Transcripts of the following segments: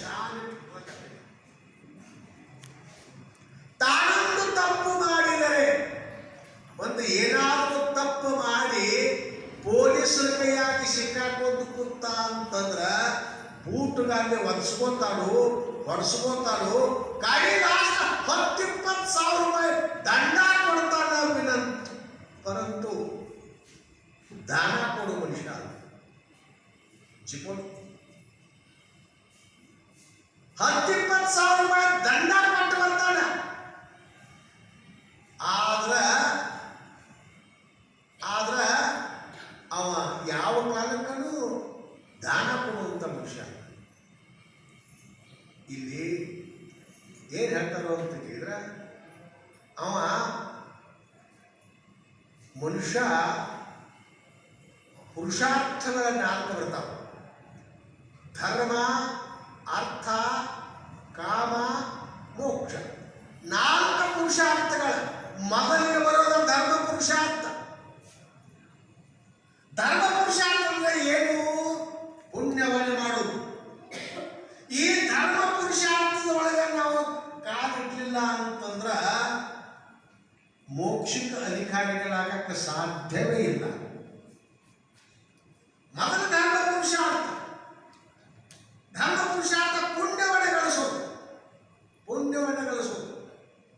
ಚಾಲ ತಾನೊಂದು ತಪ್ಪು ಮಾಡಿದರೆ, ಒಂದು ಏನಾದರೂ ತಪ್ಪು ಮಾಡಿ ಪೊಲೀಸರ ಕೈಯಾಗಿ ಸಿಕ್ಕಾಕೊಂಡು ಕೂತ ಅಂತಂದ್ರ ಬೂಟುಗಾಲಿ ಒರೆಸ್ಕೊಂತಾಳು ಹೊಡ್ಸ್ಕೊಂತಾಳು ಗಾಡಿ ಲಾಸ್ಟ್ ಹತ್ತಿಪ್ಪತ್ತು ಸಾವಿರ ರೂಪಾಯಿ ದಂಡ ಕೊಡ್ತಾನ ವಿನಂತ ಪರಂತು ದಾನ ಕೊಡು ಮನುಷ್ಯ. ಅಲ್ಲ. ಹತ್ತಿಪ್ಪತ್ತು ಸಾವಿರ ರೂಪಾಯಿ ದಂಡ ಕೊಟ್ಟು ಬರ್ತಾನ ಆದ್ರ ಆದ್ರ ಅವ ಯಾವ ಕಾಲಕ್ಕೂ ದಾನ ಕೊಡುವಂತ ಮನುಷ್ಯ ಇಲ್ಲಿ ಏನು ಹೇಳ್ತಾರೋ ಅಂತ ಕೇಳಿದ್ರೆ, ಅವ ಮನುಷ್ಯ ಪುರುಷಾರ್ಥಗಳ ನಾಲ್ಕು ಬರ್ತಾವ ಧರ್ಮ ಅರ್ಥ, ಕಾಮ, ಮೋಕ್ಷ. ನಾಲ್ಕು ಪುರುಷಾರ್ಥಗಳ. ಮೊದಲಿಗೆ ಬರೋದು ಧರ್ಮ ಪುರುಷಾರ್ಥ. ಧರ್ಮ ಪುರುಷಾರ್ಥ ಅಂದ್ರೆ ಏನು? ಪುಣ್ಯವನ್ನು ಮಾಡುವುದು. ಈ ಧರ್ಮ ಪುರುಷಾರ್ಥದ ಒಳಗೆ ನಾವು ಕಾಲಿಡ್ಲಿಲ್ಲ ಅಂತಂದ್ರ ಮೋಕ್ಷಕ್ಕೆ ಅಧಿಕಾರಿಗಳಾಗಕ್ಕೆ ಸಾಧ್ಯವೇ ಇಲ್ಲ ಮೊದಲ ಧರ್ಮ ಪುರುಷಾರ್ಥ ಧರ್ಮ ಪುರುಷಾರ್ಥ ಪುಣ್ಯವನ್ನು ಗಳಿಸೋದು ಪುಣ್ಯವನ್ನು ಗಳಿಸೋದು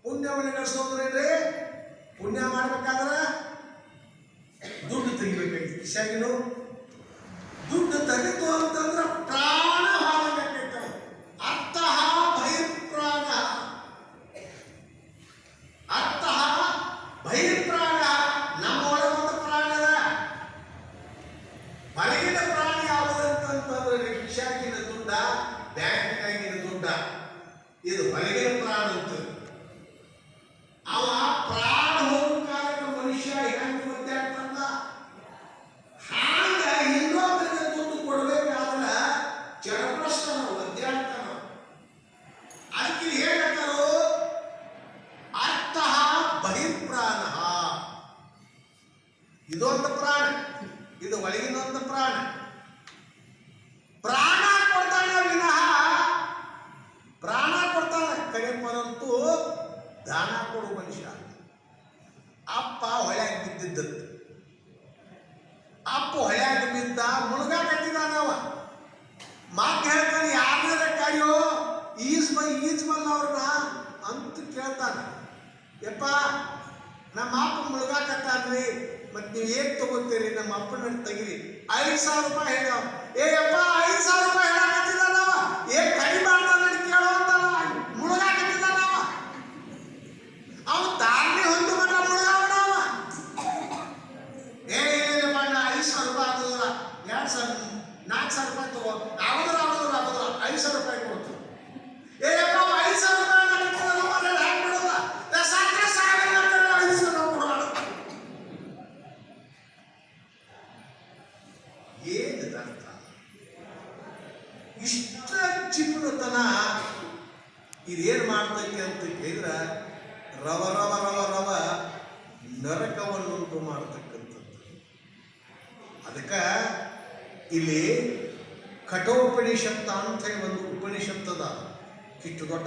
ಪುಣ್ಯವನ್ನು ಗಳಿಸೋದು ಏನ್ರಿ ಪುಣ್ಯ ಮಾಡ್ಬೇಕಾದ್ರೆ ದುಡ್ಡು ತೆಗಿಬೇಕಾಗಿತ್ತು ಕಿಶಾಗಿನು ದುಡ್ಡು ತೆಗಿತು ಅಂತಂದ್ರೆ ಪ್ರಾಣ ಹಾಳಾಗಕ್ಕೆ ಅರ್ಥಃ ಬಹಿರ್ಪ್ರಾಣ. ಅರ್ಥಃ ಬಹಿರ್ಪ್ರಾಣ. ನಮ್ಮ ಒಳಗೊಂದು ಪ್ರಾಣ ಅದ. ಹೊರಗಿನ ಪ್ರಾಣ ಯಾವುದಂತಂತಂದ್ರೆ ಕಿಶಾಕಿನ ದುಡ್ಡ, ಬ್ಯಾಂಕ್ನಾಗಿನ ದುಡ್ಡ. ಇದು ಹೊರಗಿನ ಪ್ರಾಣ ಅಂತ. ಅವ ಪ್ರಾಣ ಹೋಗೋ ಕಾಲಕ್ಕೆ ಮನುಷ್ಯ ಹೆಂಗ್ ಒದ್ದಾಡ್ತಾನ ಹಾಂಗ ಇನ್ನೊಬ್ಬರಿಗೆ ದುಡ್ಡು ಕೊಡ್ಬೇಕಾದ್ರ ಚರಪ್ರಶ್ನ ಒದ್ದಾಡ್ತಾನ ಅದಕ್ಕೆ ಹೇಳ್ತಾರೋ, ಅರ್ಥ ಬಹಿರ್ಪ್ರಾಣ ಇದೊಂದು ಪ್ರಾಣ, ಇದು ಒಳಗಿನೊಂದು ಪ್ರಾಣ. ಪ್ರಾಣ ಕೊಡ್ತಾನೆ ವಿನಃ ಪ್ರಾಣ ಕೊಡ್ತಾನೆ ಕಡೆ ಪರಂತು ದಾನ ಕೊಡು ಮನುಷ್ಯ ಅಪ್ಪ ಹೊಳ್ಯಾಗ ಬಿದ್ದಿದ್ದದ್ದು ಅಪ್ಪ ಹೊಳ್ಯಾಗ ಬಿದ್ದ ಮುಳುಗಾಕತ್ತಿದಾನವ ಮಾತು ಹೇಳ್ತಾನೆ ಯಾರನ್ನ ಕಾಯೋ ಈಜ್ ಬ ಈಜ್ ಬಲ್ಲ ಅವ್ರನ್ನ ಅಂತ ಕೇಳ್ತಾನೆ ಯಪ್ಪ ನಮ್ಮ ಅಪ್ಪ ಮುಳುಗಾಕತ್ತಾನ್ರಿ ಮತ್ತೆ ನೀವು ಏನ್ ತಗೋತೀರಿ? ನಮ್ಮ ಅಪ್ಪನ ತೆಗಿರಿ. ಐದು ಸಾವಿರ ರೂಪಾಯಿ ಹೇಳ ಏ ಅಪ್ಪ, ಐದು ಸಾವಿರ ರೂಪಾಯಿ ಹೇಳಕತ್ತಿದ್ದಾನ ಏ ಕಡಿಮೆ ಕೇಳೋ ಕೇಳೋಂತಲ್ಲ ಮುಳುಗಾಕತ್ತಿದಾನವ ಅವ ತಾನೇ ಹೊಂದು ಮಟ್ಟ ಮುಳುಗಾವಣವ ಏ ಇಲ್ಲಪ್ಪ ನಾ ಐದು ಸಾವಿರ ರೂಪಾಯಿ ಆಗ್ತದಲ್ಲ ಎರಡು ಸಾವಿರ, ನಾಲ್ಕು ಸಾವಿರ ರೂಪಾಯಿ ತಗೋ. ಆಗೋದ್ರ ಆಗೋದ್ರ ಆಗೋದ್ರ ಐದು ಸಾವಿರ ರೂಪಾಯಿ ಕೊಡ್ತು ಏ ಯಪ್ಪ ಅವ ಐದು ಸಾವಿರ ರೂಪಾಯಿ ಹಾಕಿದ್ದಾನವ ನಾನು ಹ್ಯಾಂಗ್ ಬಿಡೋದ ನಾ ಸಾಕ್ರೆ ಸಾಗಲ್ಲ ಅಂತಾನೆ ಐದು ಸಾವಿರ ಕೊಡೋಣ ಏನಿದೆ ಇಷ್ಟ ಚಿಕ್ಕತನ. ಇದೇನು ಮಾಡ್ತೈತಿ ಅಂತ ಕೇಳಿದ್ರೆ ರವ ರವ ರವ ರವ ನರಕವನ್ನುಂಟು ಮಾಡ್ತಕ್ಕಂಥದ್ದು. ಅದಕ್ಕೆ ಇಲ್ಲಿ ಕಠೋಪನಿಷತ್ತ ಅಂತ ಹೇಳಿ ಒಂದು ಉಪನಿಷತ್ತದ. ಇಷ್ಟು ದೊಡ್ಡ